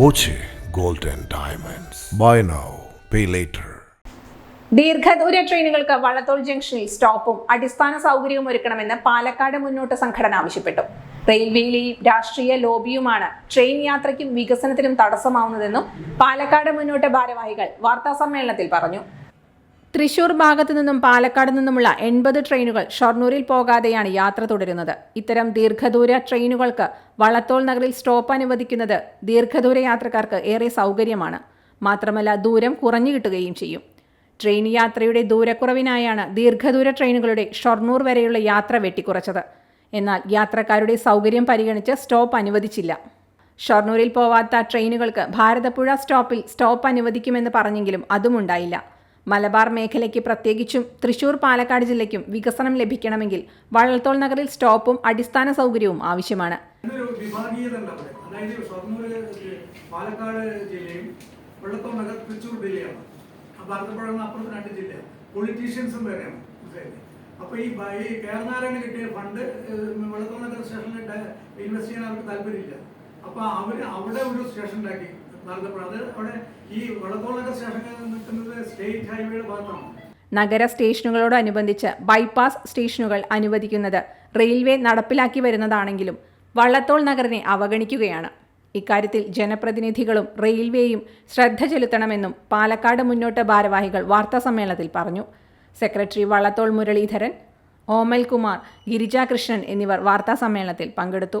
Boche golden diamonds. Buy now pay later ദീർഘദൂര ട്രെയിനുകൾക്ക് വള്ളത്തോൾ ജംഗ്ഷനിൽ സ്റ്റോപ്പും അടിസ്ഥാന സൗകര്യവും ഒരുക്കണമെന്ന് പാലക്കാട് മുന്നോട്ട് സംഘടന ആവശ്യപ്പെട്ടു. റെയിൽവേയിലെയും രാഷ്ട്രീയ ലോബിയുമാണ് ട്രെയിൻ യാത്രയ്ക്കും വികസനത്തിനും തടസ്സമാവുന്നതെന്നും പാലക്കാട് മുന്നോട്ട് ഭാരവാഹികൾ വാർത്താ സമ്മേളനത്തിൽ പറഞ്ഞു. തൃശൂർ ഭാഗത്തു നിന്നും പാലക്കാട് നിന്നുമുള്ള എൺപത് ട്രെയിനുകൾ ഷൊർണൂരിൽ പോകാതെയാണ് യാത്ര തുടരുന്നത്. ഇത്തരം ദീർഘദൂര ട്രെയിനുകൾക്ക് വളത്തോൾ നഗറിൽ സ്റ്റോപ്പ് അനുവദിക്കുന്നത് ദീർഘദൂര യാത്രക്കാർക്ക് ഏറെ സൗകര്യമാണ്. മാത്രമല്ല ദൂരം കുറഞ്ഞു കിട്ടുകയും ചെയ്യും. ട്രെയിൻ യാത്രയുടെ ദൂരക്കുറവിനായാണ് ദീർഘദൂര ട്രെയിനുകളുടെ ഷൊർണൂർ വരെയുള്ള യാത്ര വെട്ടിക്കുറച്ചത്. എന്നാൽ യാത്രക്കാരുടെ സൗകര്യം പരിഗണിച്ച് സ്റ്റോപ്പ് അനുവദിച്ചില്ല. ഷൊർണൂരിൽ പോവാത്ത ട്രെയിനുകൾക്ക് ഭാരതപ്പുഴ സ്റ്റോപ്പിൽ സ്റ്റോപ്പ് അനുവദിക്കുമെന്ന് പറഞ്ഞെങ്കിലും അതും ഉണ്ടായില്ല മലബാർ മേഖലയ്ക്ക് പ്രത്യേകിച്ചും തൃശൂർ പാലക്കാട് ജില്ലയ്ക്കും വികസനം ലഭിക്കണമെങ്കിൽ വള്ളത്തോൾ നഗറിൽ സ്റ്റോപ്പും അടിസ്ഥാന സൗകര്യവും ആവശ്യമാണ്. പാലക്കാട് ജില്ലയും വെള്ളത്തോൾ നഗർ തൃശ്ശൂർ ജില്ലയാണ്. അപ്പൊ ഭാരതപ്പുഴ അപ്പുറത്ത് രണ്ട് വേറെയാണ്. മനസ്സിലായില്ലേ? അപ്പൊ ഈ ഈ കേരനാരായണ കിട്ടിയ ഫണ്ട് വെള്ളത്തോൾ നഗർ സ്റ്റേഷനിൽ ഇൻവെസ്റ്റ് ചെയ്യാൻ അവർക്ക് താല്പര്യമില്ല. അപ്പോൾ അവർ അവിടെ ഒരു സ്റ്റേഷൻ ഉണ്ടാക്കി. ഭാരതപ്പുഴ അത് അവിടെ ഈ വെള്ളത്തോൾ സ്റ്റേഷനിൽ നിൽക്കുന്നത് സ്റ്റേറ്റ് ഹൈവേയുടെ ഭാഗത്താണ്. നഗര സ്റ്റേഷനുകളോടനുബന്ധിച്ച് ബൈപ്പാസ് സ്റ്റേഷനുകൾ അനുവദിക്കുന്നത് റെയിൽവേ നടപ്പിലാക്കി വരുന്നതാണെങ്കിലും വള്ളത്തോൾ നഗറിനെ അവഗണിക്കുകയാണ്. ഇക്കാര്യത്തിൽ ജനപ്രതിനിധികളും റെയിൽവേയും ശ്രദ്ധ ചെലുത്തണമെന്നും പാലക്കാട് മുന്നോട്ട് ഭാരവാഹികൾ വാർത്താസമ്മേളനത്തിൽ പറഞ്ഞു. സെക്രട്ടറി വള്ളത്തോൾ മുരളീധരൻ ഓമൽ കുമാർ ഗിരിജാകൃഷ്ണൻ എന്നിവർ വാർത്താസമ്മേളനത്തിൽ പങ്കെടുത്തു.